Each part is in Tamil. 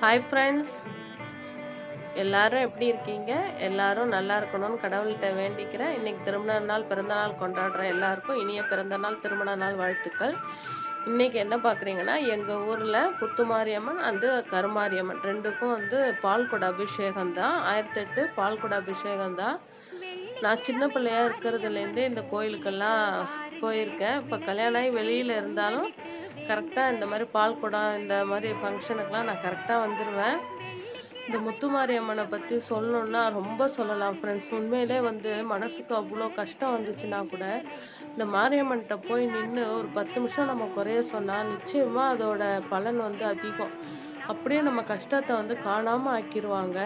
ஹாய் ஃப்ரெண்ட்ஸ் எல்லாரும் எப்படி இருக்கீங்க? எல்லாரும் நல்லா இருக்கணும்னு கடவுள்கிட்ட வேண்டிக்கிறேன். இன்றைக்கி திருமண நாள் பிறந்த நாள் கொண்டாடுற எல்லாருக்கும் இனிய பிறந்த நாள் திருமண நாள் வாழ்த்துக்கள். இன்றைக்கி என்ன பார்க்குறீங்கன்னா எங்கள் ஊரில் புத்துமாரியம்மன் அந்த கருமாரியம்மன். ரெண்டுக்கும் வந்து பால்குட அபிஷேகம் தான். ஆயிரத்தெட்டு பால்குட அபிஷேகம் தான். நான் சின்ன பிள்ளையாக இருக்கிறதுலேருந்தே இந்த கோயிலுக்கெல்லாம் போயிருக்கேன். இப்போ கல்யாணம் ஆகி வெளியில் இருந்தாலும் கரெக்டாக இந்த மாதிரி பால் குடம் இந்த மாதிரி ஃபங்க்ஷனுக்கெலாம் நான் கரெக்டாக வந்துடுவேன் இந்த முத்துமாரியம்மனை பற்றி சொல்லணுன்னா ரொம்ப சொல்லலாம் ஃப்ரெண்ட்ஸ் உண்மையிலே வந்து மனசுக்கு அவ்வளோ கஷ்டம் வந்துச்சுன்னா கூட இந்த மாரியம்மன்கிட்ட போய் நின்று ஒரு பத்து நிமிஷம் நம்ம குறைய சொன்னால் நிச்சயமாக அதோட பலன் வந்து அதிகம். அப்படியே நம்ம கஷ்டத்தை வந்து காணாமல் ஆக்கிடுவாங்க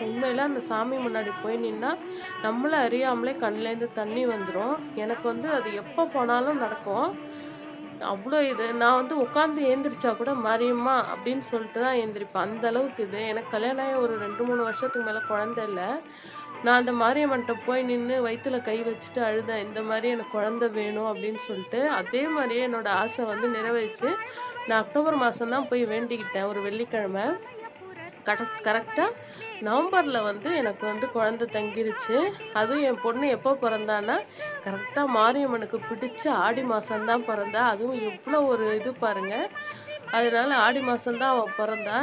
உண்மையில் அந்த சாமி முன்னாடி போய் நின்னா நம்மளை அறியாமலே கண்ணிலேருந்து தண்ணி வந்துடும் எனக்கு வந்து அது எப்போ போனாலும் நடக்கும். அவ்வளோ இது நான் வந்து உட்காந்து ஏந்திரிச்சா கூட மரியுமா அப்படின்னு சொல்லிட்டு தான் ஏந்திரிப்பேன். அந்த அளவுக்கு இது. எனக்கு கல்யாணம் ஆகி ஒரு ரெண்டு மூணு வருஷத்துக்கு மேலே குழந்தை இல்லை. நான் அந்த மாரியம்மன்ட்ட போய் நின்று வயிற்றுல கை வச்சுட்டு அழுதேன். இந்த மாதிரி எனக்கு குழந்தை வேணும் அப்படின்னு சொல்லிட்டு அதே மாதிரியே என்னோட ஆசை வந்து நிறைவேச்சு நான் அக்டோபர் மாதம்தான் போய் வேண்டிக்கிட்டேன் ஒரு வெள்ளிக்கிழமை. கரெக்ட் கரெக்டாக நவம்பரில் வந்து எனக்கு வந்து குழந்தை தங்கிருச்சு. அதுவும் என் பொண்ணு எப்போ பிறந்தான்னா கரெக்டாக மாரியம்மனுக்கு பிடிச்ச ஆடி மாதம்தான் பிறந்தா. அதுவும் எவ்வளோ ஒரு இது பாருங்கள் அதனால ஆடி மாதம்தான் அவள் பிறந்தா.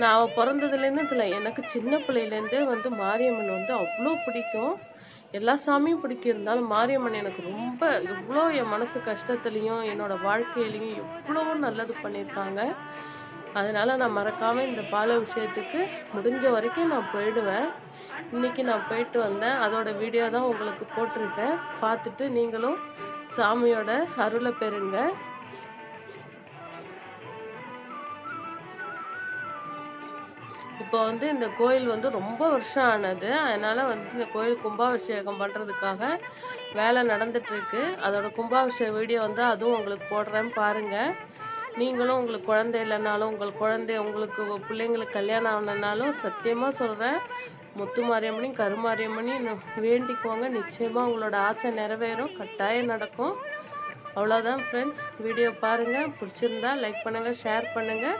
நான் அவள் பிறந்ததுலேருந்து இதில் எனக்கு சின்ன பிள்ளையிலேருந்தே வந்து மாரியம்மன் வந்து அவ்வளோ பிடிக்கும். எல்லா சாமியும் பிடிக்கிருந்தாலும் மாரியம்மன் எனக்கு ரொம்ப எவ்வளோ என் மனசு கஷ்டத்துலேயும் என்னோடய வாழ்க்கையிலையும் எவ்வளோ நல்லது பண்ணியிருக்காங்க. அதனால் நான் மறக்காமல் இந்த பால விஷயத்துக்கு முடிஞ்ச வரைக்கும் நான் போயிடுவேன். இன்றைக்கி நான் போயிட்டு வந்தேன். அதோட வீடியோ தான் உங்களுக்கு போட்டிருக்கேன். பார்த்துட்டு நீங்களும் சாமியோட அருளை பெறுங்க. இப்போ வந்து இந்த கோயில் வந்து ரொம்ப வருஷம் ஆனது. அதனால் வந்து இந்த கோயில் கும்பாபிஷேகம் பண்ணுறதுக்காக வேலை நடந்துகிட்ருக்கு அதோட கும்பாபிஷேக வீடியோ வந்து அதுவும் உங்களுக்கு போடுறேன்னு பாருங்கள் நீங்களும் உங்களுக்கு குழந்தை இல்லைனாலும் உங்கள் குழந்தை உங்களுக்கு பிள்ளைங்களுக்கு கல்யாணம் ஆனனாலும் சத்தியமாக சொல்கிறேன் முத்து மாரியம்மனையும் கருமாரியம்மனையும் வேண்டிக்குவாங்க நிச்சயமாக உங்களோட ஆசை நிறைவேறும். கட்டாயம் நடக்கும். அவ்வளோதான் ஃப்ரெண்ட்ஸ் வீடியோ பாருங்கள் பிடிச்சிருந்தா லைக் பண்ணுங்கள் ஷேர் பண்ணுங்கள்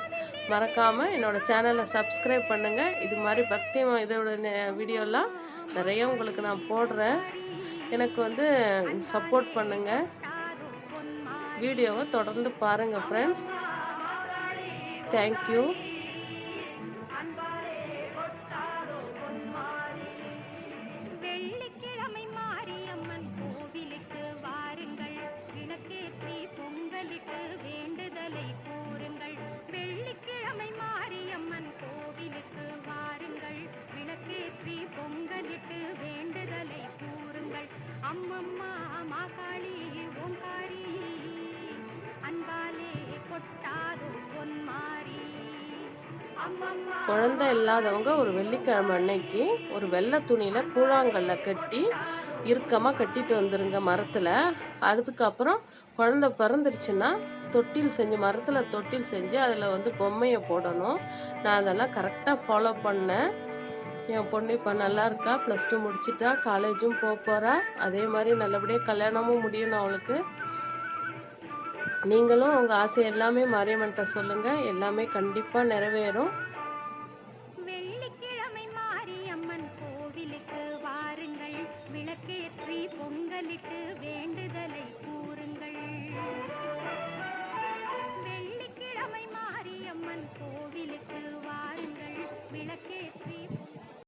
மறக்காமல் என்னோடய சேனலை சப்ஸ்கிரைப் பண்ணுங்கள் இது மாதிரி பக்தி இதோட வீடியோலாம் நிறைய உங்களுக்கு நான் போடுறேன். எனக்கு வந்து சப்போர்ட் பண்ணுங்கள் வீடியோவை தொடர்ந்து பாருங்கள் ஃப்ரெண்ட்ஸ் தேங்க்யூ குழந்தை இல்லாதவங்க ஒரு வெள்ளிக்கிழமை அன்னைக்கு ஒரு வெள்ளை துணியில் கூழாங்கல்ல கட்டி இறுக்கமாக கட்டிட்டு வந்துருங்க மரத்தில். அதுக்கப்புறம் குழந்த பிறந்துருச்சுன்னா தொட்டில் செஞ்சு மரத்தில் தொட்டில் செஞ்சு அதில் வந்து பொம்மையை போடணும். நான் அதெல்லாம் கரெக்டாக ஃபாலோ பண்ணேன். என் பொண்ணு இப்போ நல்லா இருக்கா? ப்ளஸ் டூ முடிச்சிட்டா காலேஜும் போக போகிறா அதே மாதிரி நல்லபடியாக கல்யாணமும் முடியணும் அவளுக்கு. நீங்களும் உங்கள் ஆசை எல்லாமே மாரியம்மன்ட்ட சொல்லுங்கள் எல்லாமே கண்டிப்பாக நிறைவேறும்.